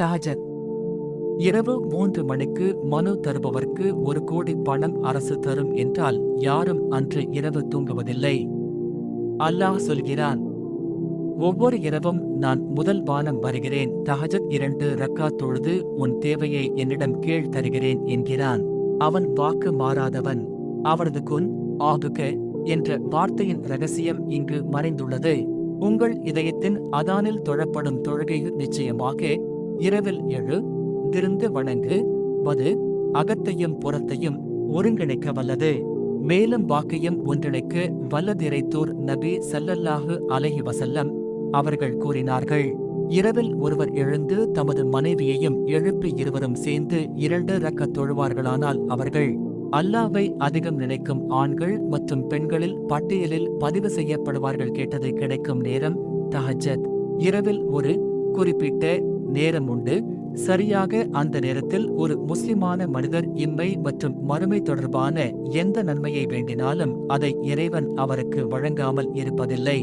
தஹஜத் இரவு மூன்று மணிக்கு மனு தருபவர்க்கு ஒரு கோடி பணம் அரசு தரும் என்றால் யாரும் அன்று இரவு தூங்குவதில்லை. அல்லாஹ் சொல்கிறான் ஒவ்வொரு இரவும் நான் முதல் வானம் வருகிறேன். தஹஜத் இரண்டு ரக்கா தொழுது உன் தேவையை என்னிடம் கீழ் தருகிறேன் என்கிறான். அவன் வாக்கு மாறாதவன். அவரது குன் ஆகுக என்ற வார்த்தையின் ரகசியம் இங்கு மறைந்துள்ளது. உங்கள் இதயத்தின் அதானில் தொழப்படும் தொழுகை நிச்சயமாக இரவில் எழு திருந்து வணங்கு வது அகத்தையும் புறத்தையும் ஒருங்கிணைக்க வல்லது. மேலும் வாக்கையும் ஒன்றிணைக்க வல்லதிரைத்தூர் நபி சல்லல்லாஹு அலஹி வசல்லம் அவர்கள் கூறினார்கள். இரவில் ஒருவர் எழுந்து தமது மனைவியையும் எழுப்பி இருவரும் சேர்ந்து இரண்டு ரக்க தொழுவார்களானால் அவர்கள் அல்லாவை அதிகம் நினைக்கும் ஆண்கள் மற்றும் பெண்களில் பட்டியலில் பதிவு செய்யப்படுவார்கள் கேட்டது கிடைக்கும் நேரம் தஹஜத் இரவில் ஒரு குறிப்பிட்ட நேரம் உண்டு. சரியாக அந்த நேரத்தில் ஒரு முஸ்லிமான மனிதர் இம்மை மற்றும் மறுமை தொடர்பான எந்த நன்மையை வேண்டினாலும் அதை இறைவன் அவருக்கு வழங்காமல் இருப்பதில்லை.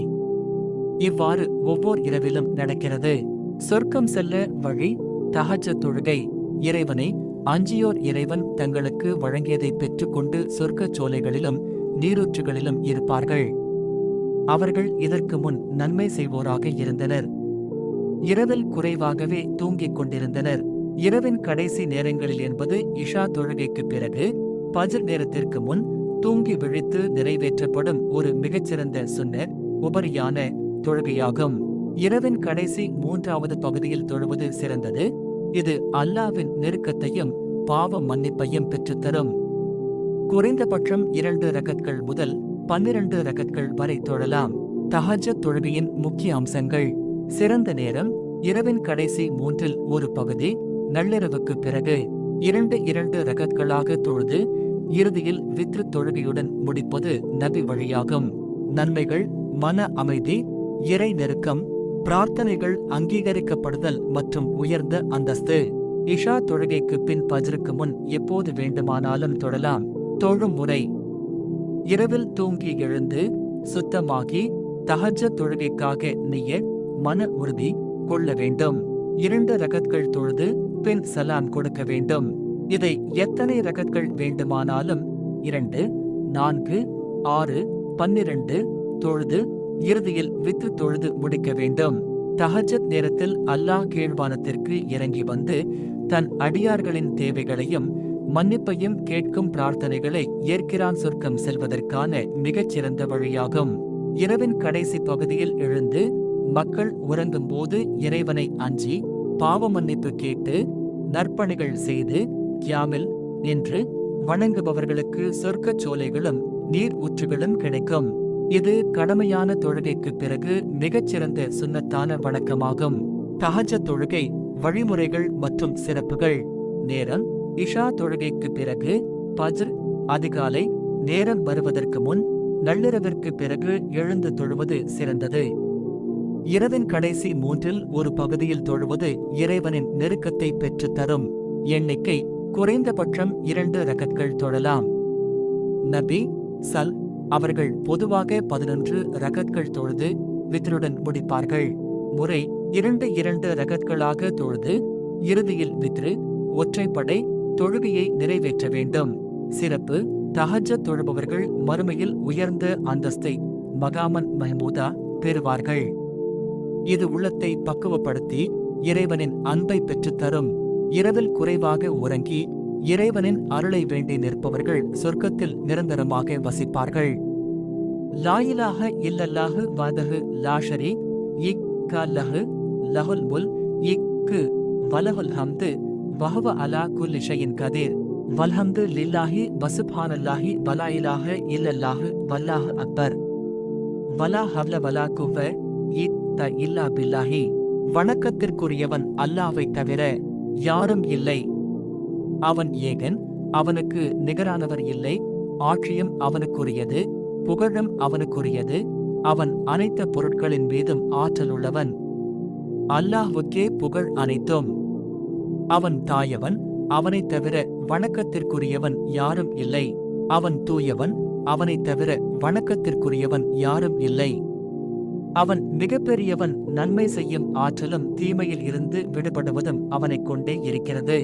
இவ்வாறு ஒவ்வொரு இரவிலும் நடக்கிறது. சொர்க்கம் செல்ல வழி தகஜ தொழுகை. இறைவனை அஞ்சியோர் இறைவன் தங்களுக்கு வழங்கியதை பெற்றுக்கொண்டு சொர்க்கச் சோலைகளிலும் நீரூற்றுகளிலும் இருப்பார்கள். அவர்கள் இதற்கு முன் நன்மை செய்வோராக இருந்தனர். இரவில் குறைவாகவே தூங்கிக் கொண்டிருந்தனர். இரவின் கடைசி நேரங்களில் என்பது இஷா தொழுகைக்கு பிறகு பஜர் நேரத்திற்கு முன் தூங்கி விழித்து நிறைவேற்றப்படும் ஒரு மிகச்சிறந்த சுன்னர் உபரியான தொழுகையாகும். இரவின் கடைசி மூன்றாவது பகுதியில் தொழுவது சிறந்தது. இது அல்லாவின் நெருக்கத்தையும் பாவ மன்னிப்பையும் பெற்றுத்தரும். குறைந்தபட்சம் இரண்டு ரகத்கள் முதல் பன்னிரண்டு ரகத்கள் வரை தொழலாம். தஹஜத் தொழுகையின் முக்கிய அம்சங்கள். சிறந்த நேரம் இரவின் கடைசி மூன்றில் ஒரு பகுதி நள்ளிரவுக்கு பிறகு இரண்டு இரண்டு ரகங்களாக தொழுது இறுதியில் வித்ரு தொழுகையுடன் முடிப்பது நபி வழியாகும். நன்மைகள் மன அமைதி இறை நெருக்கம் பிரார்த்தனைகள் அங்கீகரிக்கப்படுதல் மற்றும் உயர்ந்த அந்தஸ்து. இஷா தொழுகைக்கு பின் பஜருக்கு முன் எப்போது வேண்டுமானாலும் தொழலாம். தொழும் முறை. இரவில் தூங்கி எழுந்து சுத்தமாகி தஹஜ தொழுகைக்காக நீய மன உறுதி கொள்ள வேண்டும். இரண்டு ரகத்கள் தொழுது பின் சலாம் கொடுக்க வேண்டும். இதை எத்தனை ரகத்கள் வேண்டுமானாலும் இரண்டு நான்கு ஆறு பன்னிரண்டு தொழுது இறுதியில் வித்து தொழுது முடிக்க வேண்டும். தஹஜத் நேரத்தில் அல்லாஹ் கீழ்வானத்திற்கு இறங்கி வந்து தன் அடியார்களின் தேவைகளையும் மன்னிப்பையும் கேட்கும் பிரார்த்தனைகளை ஏற்கிறான் சொர்க்கம் செல்வதற்கான மிகச்சிறந்த வழியாகும். இரவின் கடைசி பகுதியில் எழுந்து மக்கள் உறங்கும்போது இறைவனை அஞ்சி பாவ மன்னிப்பு கேட்டு நற்பணிகள் செய்து கியாமில் நின்று வணங்குபவர்களுக்கு சொர்க்கச் சோலைகளும் நீர் ஊற்றுகளும் கிடைக்கும். இது கடமையான தொழுகைக்கு பிறகு மிகச்சிறந்த சுன்னத்தான வணக்கமாகும். தகஜ தொழுகை வழிமுறைகள் மற்றும் சிறப்புகள். நேரம் இஷா தொழுகைக்கு பிறகு பஜ்ர் அதிகாலை நேரம் வருவதற்கு முன் நள்ளிரவிற்கு பிறகு எழுந்து தொழுவது சிறந்தது. இரவின் கடைசி மூன்றில் ஒரு பகுதியில் தொழுவது இறைவனின் நெருக்கத்தை பெற்றுத் தரும். எண்ணிக்கை குறைந்தபட்சம் இரண்டு ரகத்கள் தொழலாம். நபி சல் அவர்கள் பொதுவாக பதினொன்று ரகத்கள் தொழுது வித்ருடன் முடிப்பார்கள். முறை இரண்டு இரண்டு ரகத்களாக தொழுது இறுதியில் வித்ரு ஒற்றைப்படை தொழுகையை நிறைவேற்ற வேண்டும். சிறப்பு தஹஜ தொழுபவர்கள் மறுமையில் உயர்ந்த அந்தஸ்தை மகாமன் மஹமூதா பெறுவார்கள். இது உள்ளத்தை பக்குவப்படுத்தி இறைவனின் அன்பை பெற்றுத் தரும் இரவில் குறைவாக உறங்கி இறைவனின் அருளை வேண்டி நிற்பவர்கள் சொர்க்கத்தில் நிரந்தரமாக வசிப்பார்கள். லாயிலாக இல்லல்லாஹு வதகு லாஷரி இக் லஹு லஹுல் முல் இக்கு வலஹுல் ஹம்து வஹவ அலா குல்லி ஷையின் கதீர். வல்ஹம்து லில்லாஹி வசுபானல்லாஹி வலாயிலாக இலாஹ இல்லல்லாஹு அக்பர். வலா ஹவ்ல வலா குவ இத்த இல்லா பில்லாஹி வணக்கத்திற்குரியவன் அல்லாவை தவிர யாரும் இல்லை. அவன் ஏகன் அவனுக்கு நிகரானவர் இல்லை. ஆட்சியும் அவனுக்குரியது புகழும் அவனுக்குரியது. அவன் அனைத்த பொருட்களின் மீதும் ஆற்றலுள்ளவன். அல்லாஹுக்கே புகழ் அனைத்தும். அவன் தாயவன் அவனைத் தவிர வணக்கத்திற்குரியவன் யாரும் இல்லை. அவன் தூயவன் அவனைத் தவிர வணக்கத்திற்குரியவன் யாரும் இல்லை. அவன் மிகப்பெரியவன் நன்மை செய்யும் ஆற்றலும் தீமையில் இருந்து விடுபடுவதும் அவனைக் கொண்டே இருக்கிறது.